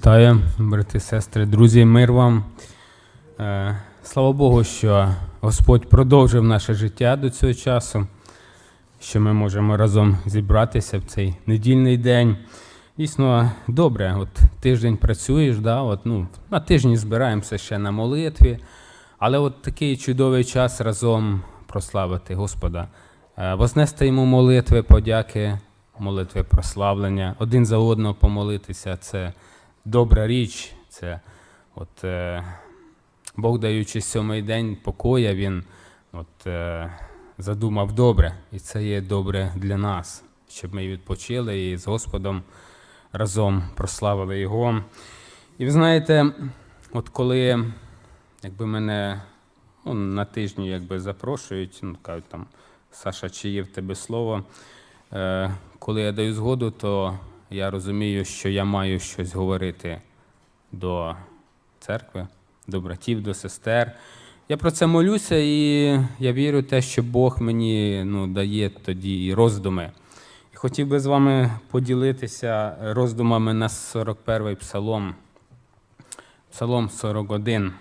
Вітаю, брати, сестри, друзі, мир вам. Е, Слава Богу, що Господь продовжив наше життя до цього часу, що ми можемо разом зібратися в цей недільний день. Дійсно, добре, от тиждень працюєш, да, от, ну, на тижні збираємося ще на молитві, але от такий чудовий час разом прославити Господа, Е, вознести йому молитви, подяки, молитви прославлення, один за одного помолитися це добра річ. Це от, е, Бог, даючи сьомий день покоя, Він от, е, задумав добре, і це є добре для нас, щоб ми відпочили і з Господом разом прославили Його. І ви знаєте, от коли якби мене ну, на тижні якби запрошують, ну, кажуть там, Саша, чи є в тебе слово, е, коли я даю згоду, то я розумію, що я маю щось говорити до церкви, до братів, до сестер. Я про це молюся, і я вірю в те, що Бог мені ну, дає тоді роздуми. І хотів би з вами поділитися роздумами на 41-й псалом. Псалом 41.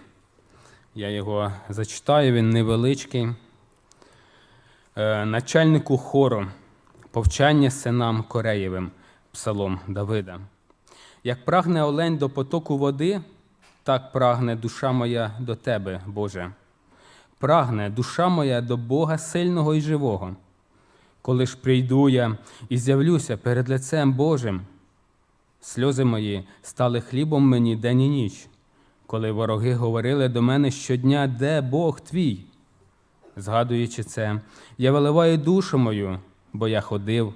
Я його зачитаю, він невеличкий. Е, Начальнику хору, повчання синам Кореєвим, псалом Давида. Як прагне олень до потоку води, так прагне душа моя до тебе, Боже. Прагне душа моя до Бога сильного і живого. Коли ж прийду я і з'явлюся перед лицем Божим, сльози мої стали хлібом мені день і ніч, коли вороги говорили до мене щодня, де Бог твій. Згадуючи це, я виливаю душу мою, бо я ходив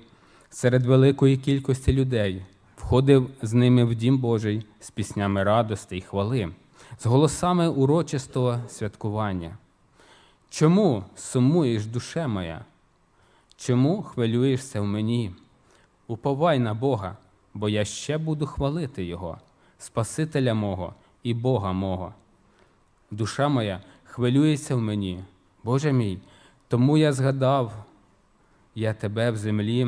серед великої кількості людей, входив з ними в дім Божий з піснями радости й хвали, з голосами урочистого святкування. Чому сумуєш, душе моя? Чому хвилюєшся в мені? Уповай на Бога, бо я ще буду хвалити Його, Спасителя мого і Бога мого. Душа моя хвилюється в мені, Боже мій, тому я згадав, я тебе в землі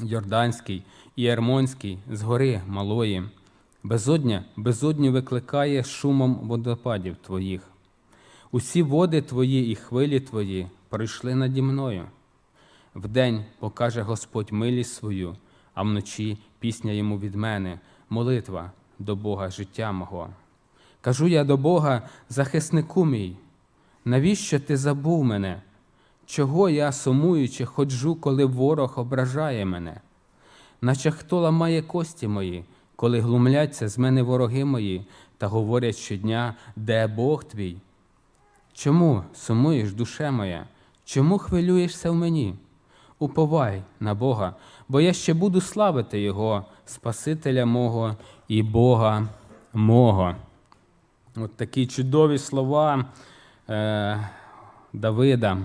Йорданській і Ермонській, з гори малої. Безодня безодню викликає шумом водопадів твоїх. Усі води твої і хвилі твої пройшли наді мною. Вдень покаже Господь милість свою, а вночі пісня йому від мене, молитва до Бога життя мого. Кажу я до Бога, захиснику мій, навіщо ти забув мене? Чого я, сумуючи, ходжу, коли ворог ображає мене? Наче хто ламає кості мої, коли глумляться з мене вороги мої та говорять щодня, де Бог твій? Чому сумуєш, душе моя? Чому хвилюєшся в мені? Уповай на Бога, бо я ще буду славити Його, Спасителя мого і Бога мого. От такі чудові слова е, Давида.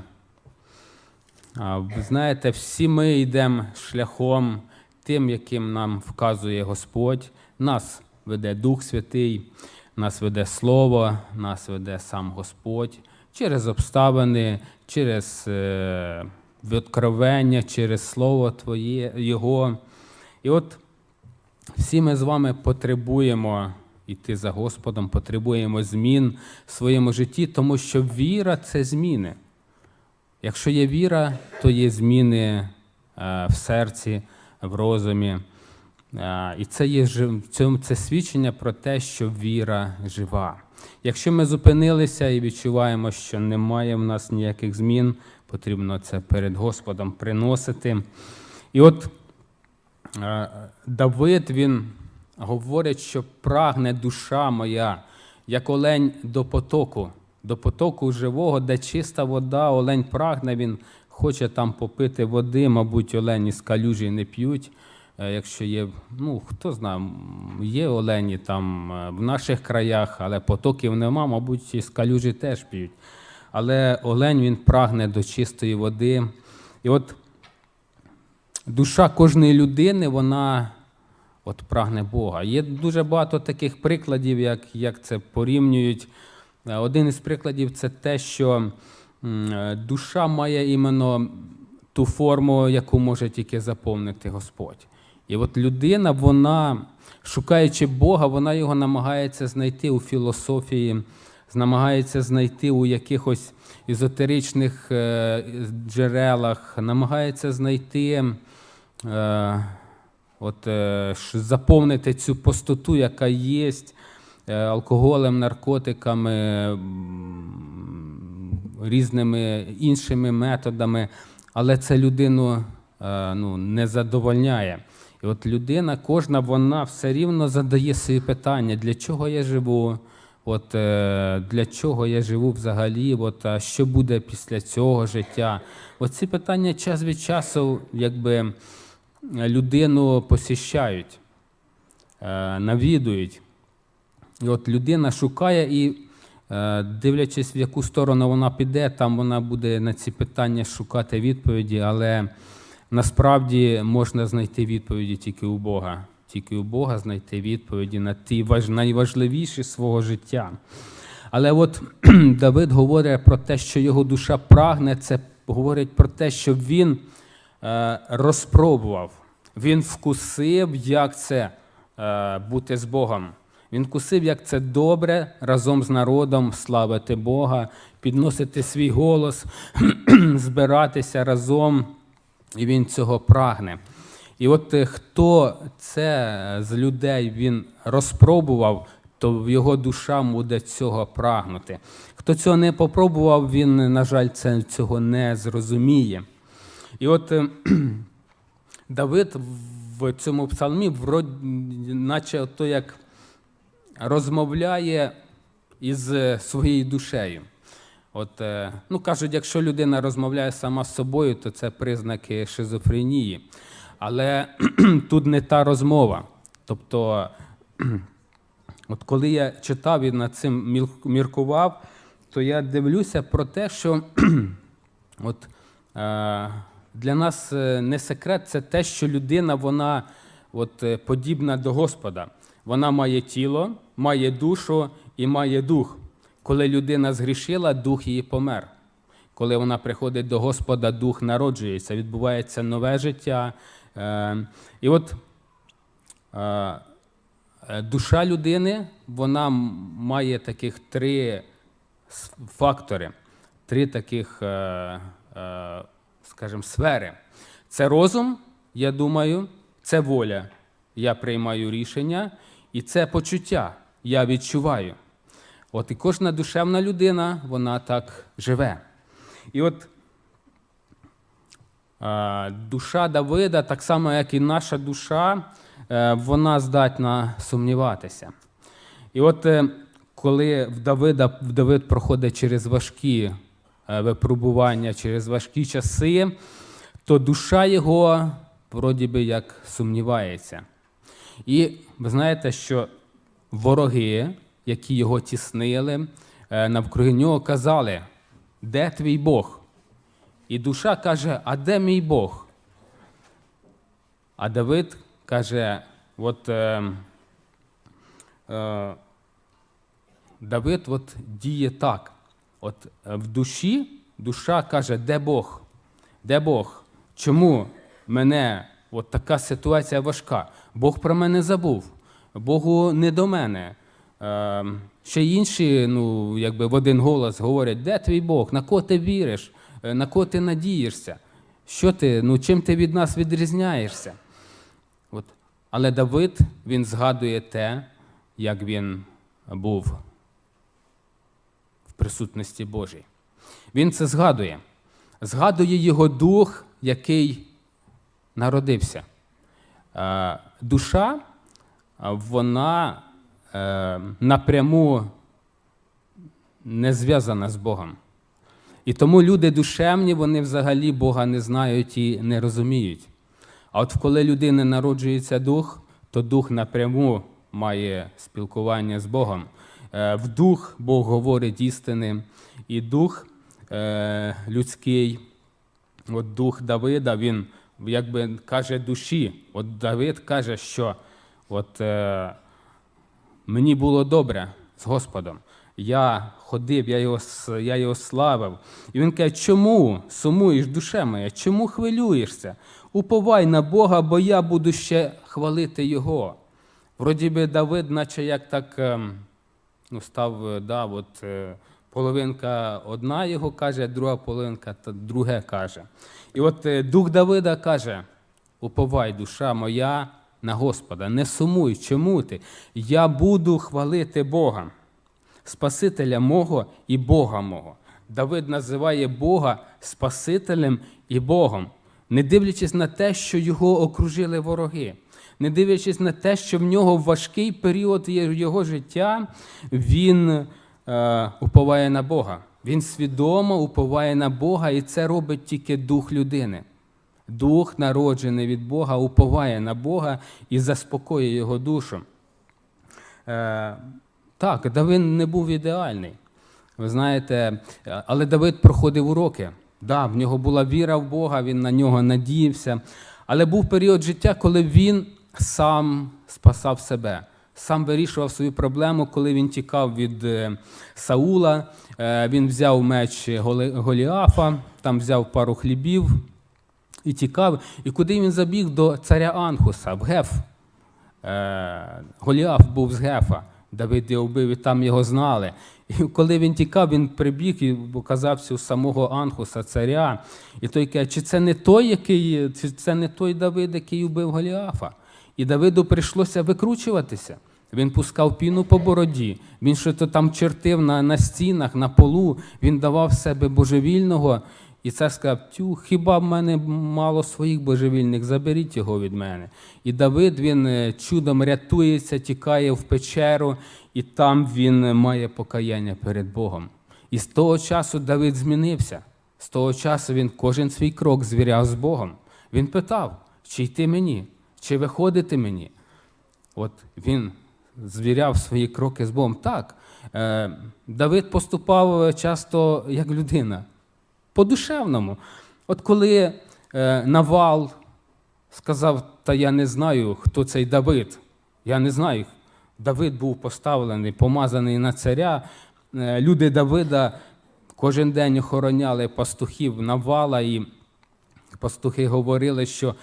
Ви знаєте, всі ми йдемо шляхом тим, яким нам вказує Господь. Нас веде Дух Святий, нас веде Слово, нас веде сам Господь через обставини, через е, відкровення, через Слово Твоє, Його. І от всі ми з вами потребуємо йти за Господом, потребуємо змін в своєму житті, тому що віра це зміни. Якщо є віра, то є зміни е, в серці, в розумі. Е, І це є це свідчення про те, що віра жива. Якщо ми зупинилися і відчуваємо, що немає в нас ніяких змін, потрібно це перед Господом приносити. І от е, Давид він говорить, що прагне душа моя, як олень до потоку, до потоку живого, де чиста вода, олень прагне, він хоче там попити води, мабуть, олені з калюжі не п'ють. Е, Якщо є, ну хто знає, є олені там е, в наших краях, але потоків нема, мабуть, і з калюжі теж п'ють. Але олень він прагне до чистої води. І от душа кожної людини, вона от прагне Бога. Є дуже багато таких прикладів, як, як це порівнюють. Один із прикладів це те, що е, душа має іменно ту форму, яку може тільки заповнити Господь. І от людина, вона, шукаючи Бога, вона його намагається знайти у філософії, намагається знайти у якихось езотеричних е, джерелах, намагається знайти, е, от, заповнити цю пустоту, яка є алкоголем, наркотиками, різними іншими методами, але це людину е, ну, не задовольняє. І от людина, кожна, вона все рівно задає собі питання, для чого я живу, от, е, для чого я живу взагалі, от, а що буде після цього життя. Оці питання час від часу якби, людину посіщають, е, навідують. І от людина шукає і, е, дивлячись, в яку сторону вона піде, там вона буде на ці питання шукати відповіді, але насправді можна знайти відповіді тільки у Бога. Тільки у Бога знайти відповіді на ті найважливіші свого життя. Але от Давид говорить про те, що його душа прагне, це говорить про те, що він е, розпробував, він вкусив, як це е, бути з Богом. Він вкусив, як це добре разом з народом славити Бога, підносити свій голос, збиратися разом, і він цього прагне. І от е, хто це з людей він розпробував, то його душа буде цього прагнути. Хто цього не попробував, він, на жаль, цього не зрозуміє. І от е, Давид в цьому псалмі, вроді, наче то як розмовляє із е, своєю душею. От, е, ну, кажуть, якщо людина розмовляє сама з собою, то це признаки шизофренії. Але тут не та розмова. Тобто, от коли я читав і над цим міркував, то я дивлюся про те, що от, е, для нас не секрет це те, що людина вона от, подібна до Господа. Вона має тіло, має душу і має дух. Коли людина згрішила, дух її помер. Коли вона приходить до Господа, дух народжується, відбувається нове життя. Е, І от е, е, душа людини вона має таких три фактори, три таких, скажімо, сфери. Це розум, я думаю, це воля. Я приймаю рішення, і це почуття. Я відчуваю. От і кожна душевна людина, вона так живе. І от душа Давида, так само, як і наша душа, е, вона здатна сумніватися. І от е, коли в Давида, в Давид проходить через важкі е, випробування, через важкі часи, то душа його вроді би як сумнівається. І ви знаєте, що вороги, які його тіснили, е, навкруги нього казали, де твій Бог? І душа каже, а де мій Бог? А Давид каже, от е, е, Давид от діє так. От е, в душі душа каже, де Бог? Де Бог? Чому мене от така ситуація важка? Бог про мене забув, Богу не до мене. Е, ще інші, ну, якби в один голос говорять, де твій Бог, на кого ти віриш, Е, на кого ти надієшся? Що ти, ну, чим ти від нас відрізняєшся? От. Але Давид він згадує те, як він був в присутності Божій. Він це згадує. Згадує його дух, який народився. Е, Душа, вона е, напряму не зв'язана з Богом. І тому люди душевні, вони взагалі Бога не знають і не розуміють. А от коли людини народжується дух, то дух напряму має спілкування з Богом. Е, В дух Бог говорить істини, і дух е, людський, от дух Давида, він якби каже душі. От Давид каже, що от, е, мені було добре з Господом. Я ходив, я його, я його славив. І він каже, чому сумуєш, душе моя, чому хвилюєшся? Уповай на Бога, бо я буду ще хвалити Його. Вроді би Давид, наче як так ем, ну, став, е, да, от, е, половинка одна його каже, друга половинка та друге каже. І от е, дух Давида каже: Уповай, душа моя на Господа, не сумуй, чому ти? Я буду хвалити Бога, Спасителя мого і Бога мого. Давид називає Бога Спасителем і Богом, не дивлячись на те, що його окружили вороги, не дивлячись на те, що в нього важкий період його життя, він е, уповає на Бога. Він свідомо уповає на Бога, і це робить тільки дух людини. Дух, народжений від Бога, уповає на Бога і заспокоює його душу. Е, так, Давид не був ідеальний. Ви знаєте, але Давид проходив уроки. Да, в нього була віра в Бога, він на нього надіявся. Але був період життя, коли він сам спасав себе, сам вирішував свою проблему, коли він тікав від е, Саула. Е, Він взяв меч Голіафа, там взяв пару хлібів і тікав. І куди він забіг до царя Анхуса, в Геф. Е, Голіаф був з Гефа. Давид його вбив, і там його знали. І коли він тікав, він прибіг і оказався у самого Анхуса, царя. І той каже, чи це не той, який, чи це не той Давид, який вбив Голіафа? І Давиду прийшлося викручуватися. Він пускав піну по бороді, він щось там чертив на, на стінах, на полу, він давав себе божевільного. І цар сказав: Тю, хіба в мене мало своїх божевільних, заберіть його від мене. І Давид він е, чудом рятується, тікає в печеру, і там він е, має покаяння перед Богом. І з того часу Давид змінився. З того часу він кожен свій крок звіряв з Богом. Він питав, чи йти мені, чи виходити мені. От він звіряв свої кроки з Богом. Так, е, Давид поступав часто як людина, по-душевному. От коли е, Навал сказав, та я не знаю, хто цей Давид, я не знаю. Давид був поставлений, помазаний на царя. Е, люди Давида кожен день охороняли пастухів Навала, і пастухи говорили, що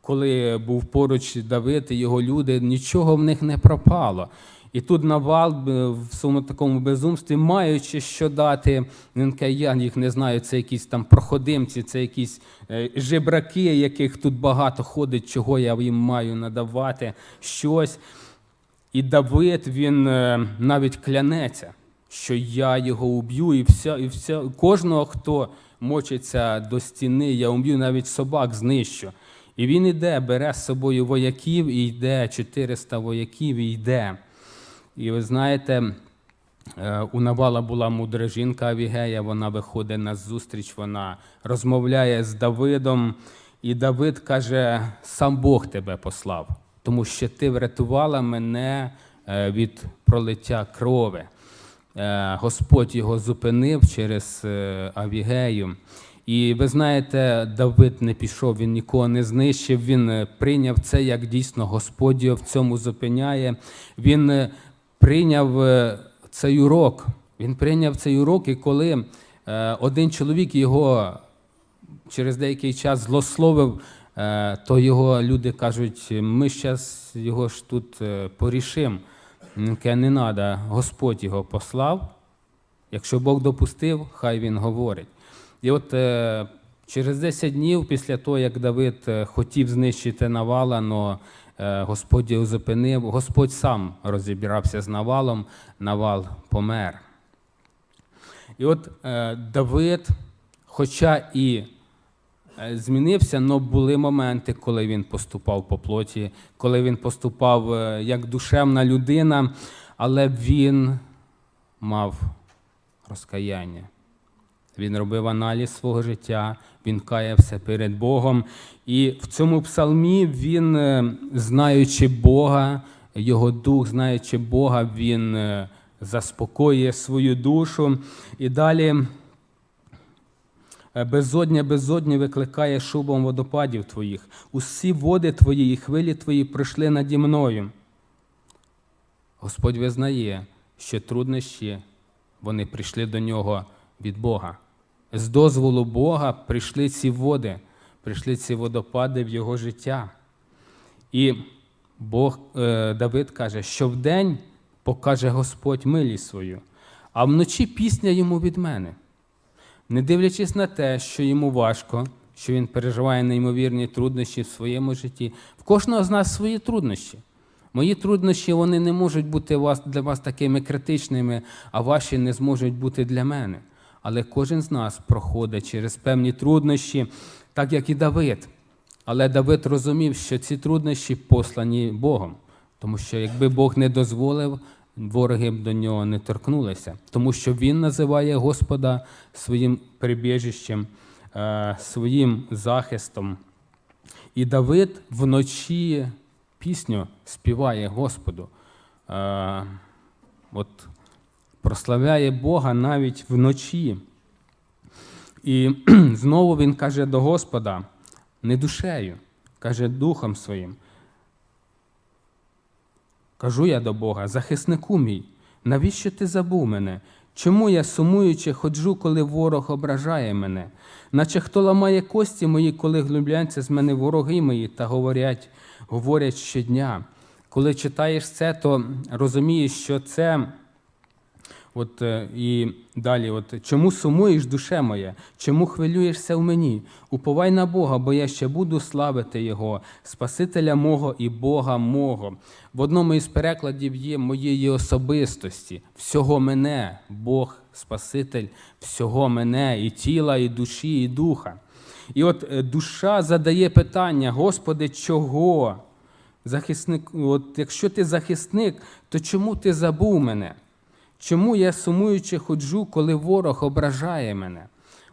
коли був поруч Давид і його люди, нічого в них не пропало. І тут Навал е, в своєму такому безумстві, маючи що дати, він каже, я їх не знаю, це якісь там проходимці, це якісь е, жебраки, яких тут багато ходить, чого я їм маю надавати щось. І Давид він е, навіть клянеться, що я його уб'ю, і вся, і вся, кожного, хто мочиться до стіни, я уб'ю, навіть собак знищу. І він іде, бере з собою вояків, і йде 400 вояків, і йде. І ви знаєте, е, у Навала була мудра жінка Авігея, вона виходить на зустріч, вона розмовляє з Давидом, і Давид каже: сам Бог тебе послав, тому що ти врятувала мене е, від пролиття крови. Е, Господь його зупинив через Авігею. І ви знаєте, Давид не пішов, він нікого не знищив, він прийняв це як дійсно Господь його в цьому зупиняє. Він прийняв е, цей урок. Він прийняв цей урок, і коли е, один чоловік його через деякий час злословив, е, то його люди кажуть, ми зараз його ж тут порішимо. Не треба, Господь його послав. Якщо Бог допустив, хай він говорить. І от через 10 днів після того, як Давид хотів знищити Навала, но е, Господь його зупинив, Господь сам розібрався з Навалом, Навал помер. І от е, Давид, хоча і е, змінився, але були моменти, коли він поступав по плоті, коли він поступав е, як душевна людина, але він мав розкаяння. Він робив аналіз свого життя, він каявся перед Богом. І в цьому псалмі він, е, знаючи Бога, його дух, знаючи Бога, він е, заспокоює свою душу. І далі е, безодня, безодня викликає шубом водопадів твоїх. Усі води твої і хвилі твої пройшли наді мною. Господь визнає, що труднощі вони прийшли до нього від Бога. З дозволу Бога прийшли ці води, прийшли ці водопади в його життя. І Бог, е, Давид каже, що вдень покаже Господь милість свою, а вночі пісня йому від мене. Не дивлячись на те, що йому важко, що він переживає неймовірні труднощі в своєму житті, в кожного з нас свої труднощі. Мої труднощі вони не можуть бути для вас такими критичними, а ваші не зможуть бути для мене. Але кожен з нас проходить через певні труднощі, так як і Давид. Але Давид розумів, що ці труднощі послані Богом, тому що якби Бог не дозволив, вороги б до нього не торкнулися, тому що він називає Господа своїм прибіжищем, е, своїм захистом. І Давид вночі пісню співає Господу. Е, от прославляє Бога навіть вночі. І знову він каже до Господа, не душею, каже духом своїм. Кажу я до Бога, захиснику мій, навіщо ти забув мене? Чому я сумуючи ходжу, коли ворог ображає мене? Наче хто ламає кості мої, коли глубляться з мене вороги мої та говорять, говорять щодня. Коли читаєш це, то розумієш, що це От е, і далі, от чому сумуєш, душе моя? Чому хвилюєшся в мені? Уповай на Бога, бо я ще буду славити Його, Спасителя мого і Бога мого. В одному із перекладів є моєї особистості, всього мене, Бог, Спаситель, всього мене, і тіла, і душі, і духа. І от е, душа задає питання: Господи, чого? Захисник, от якщо ти захисник, то чому ти забув мене? Чому я сумуючи ходжу, коли ворог ображає мене?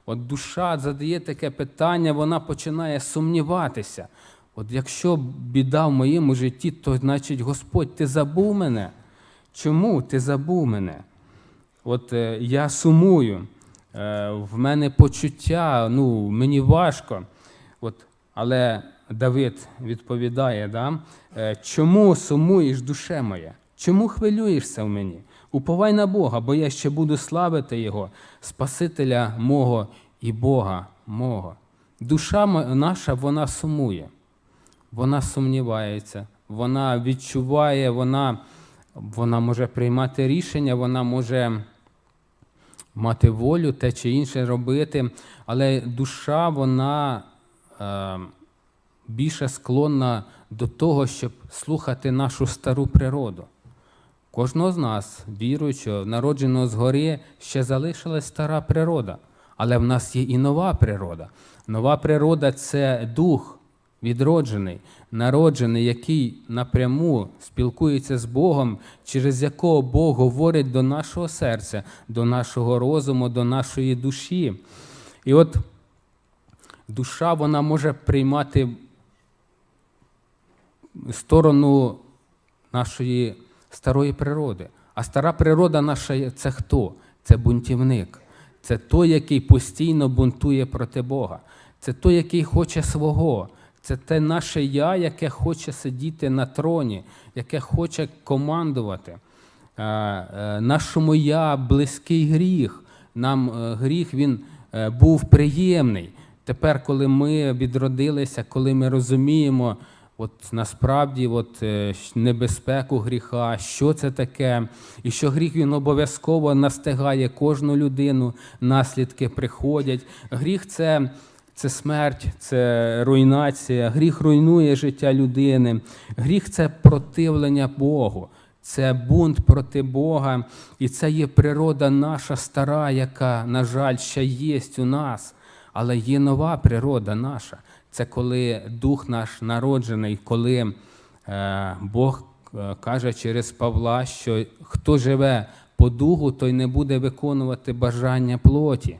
От душа задає таке питання, вона починає сумніватися. От якщо біда в моєму житті, то значить, Господь, ти забув мене? Чому ти забув мене? От е, я сумую, е, в мене почуття, ну, мені важко. От, але Давид відповідає, да? е, чому сумуєш, душе моя? Чому хвилюєшся в мені? Уповай на Бога, бо я ще буду славити Його, Спасителя мого і Бога мого. Душа наша, вона сумує, вона сумнівається, вона відчуває, вона, вона може приймати рішення, вона може мати волю те чи інше робити, але душа, вона е, більше склонна до того, щоб слухати нашу стару природу. Кожного з нас, віруючого, народженого згори, ще залишилась стара природа, але в нас є і нова природа. Нова природа це дух відроджений, народжений, який напряму спілкується з Богом, через якого Бог говорить до нашого серця, до нашого розуму, до нашої душі. І от душа вона може приймати сторону нашої старої природи. А стара природа наша це хто? Це бунтівник. Це той, який постійно бунтує проти Бога. Це той, який хоче свого. Це те наше я, яке хоче сидіти на троні, яке хоче командувати. Е, е, Нашому я близький гріх. Нам е, гріх він був приємний. Тепер, коли ми відродилися, коли ми розуміємо, от насправді от, е, небезпеку гріха, що це таке, і що гріх він обов'язково настигає кожну людину, наслідки приходять. Гріх це. Це смерть, це руйнація, гріх руйнує життя людини. Гріх це противлення Богу, це бунт проти Бога, і це є природа наша стара, яка, на жаль, ще є у нас. Але є нова природа наша. Це коли дух наш народжений, коли е, Бог е, каже через Павла, що хто живе по духу, той не буде виконувати бажання плоті.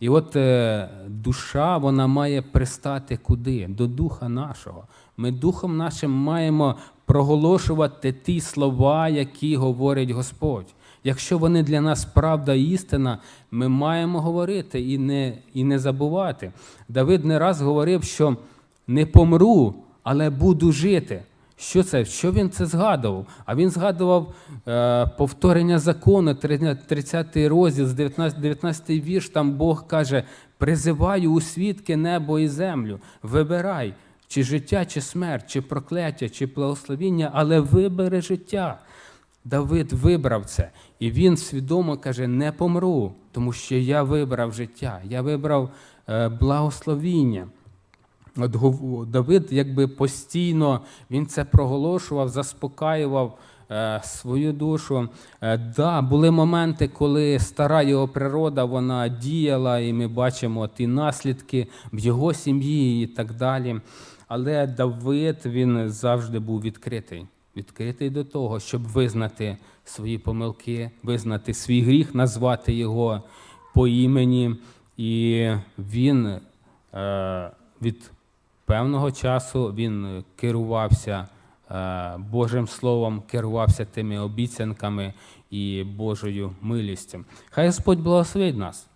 І от е, душа вона має пристати куди? До духа нашого. Ми духом нашим маємо проголошувати ті слова, які говорить Господь. Якщо вони для нас правда і істина, ми маємо говорити і не, і не забувати. Давид не раз говорив, що не помру, але буду жити. Що це? Що він це згадував? А він згадував е, повторення закону, 30 розділ, 19, 19 вірш, там Бог каже: Призиваю у свідки небо і землю. Вибирай, чи життя, чи смерть, чи прокляття, чи благословіння, але вибери життя. Давид вибрав це, і він свідомо каже: не помру, тому що я вибрав життя, я вибрав е, благословіння. От Давид якби постійно він це проголошував, заспокаював е, свою душу. Е, да, були моменти, коли стара його природа вона діяла, і ми бачимо ті наслідки в його сім'ї і так далі. Але Давид він завжди був відкритий. Відкритий до того, щоб визнати свої помилки, визнати свій гріх, назвати його по імені. І він е, від певного часу він керувався е, Божим Словом, керувався тими обіцянками і Божою милістю. Хай Господь благословить нас,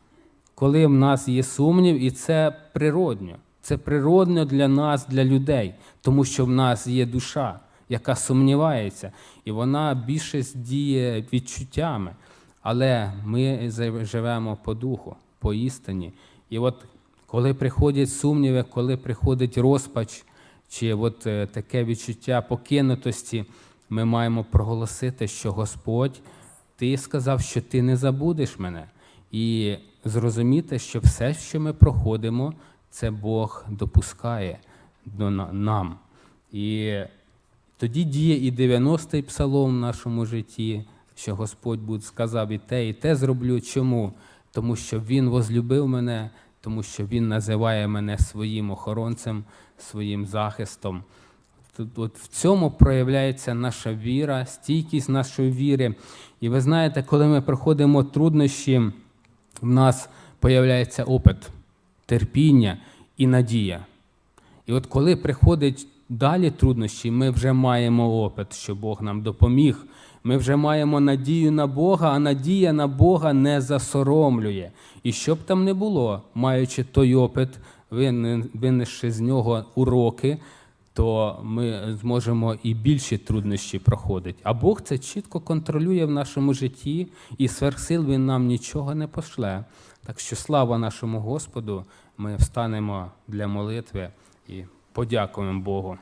коли в нас є сумнів, і це природньо. Це природньо для нас, для людей, тому що в нас є душа, яка сумнівається, і вона більше діє відчуттями. Але ми живемо по духу, по істині. І от коли приходять сумніви, коли приходить розпач, чи от е, таке відчуття покинутості, ми маємо проголосити, що Господь, Ти сказав, що Ти не забудеш мене. І зрозуміти, що все, що ми проходимо, це Бог допускає до нам. І тоді діє і 90-й псалом в нашому житті, що Господь буде сказав і те, і те зроблю. Чому? Тому що Він возлюбив мене, тому що Він називає мене своїм охоронцем, своїм захистом. Тут от в цьому проявляється наша віра, стійкість нашої віри. І ви знаєте, коли ми проходимо труднощі, в нас появляється опит, терпіння і надія. І от коли приходять далі труднощі, ми вже маємо опит, що Бог нам допоміг. Ми вже маємо надію на Бога, а надія на Бога не засоромлює. І що б там не було, маючи той опит, винесши з нього уроки, то ми зможемо і більші труднощі проходити. А Бог це чітко контролює в нашому житті, і сверхсил Він нам нічого не пошле. Так що слава нашому Господу, ми встанемо для молитви і подякуємо Богу.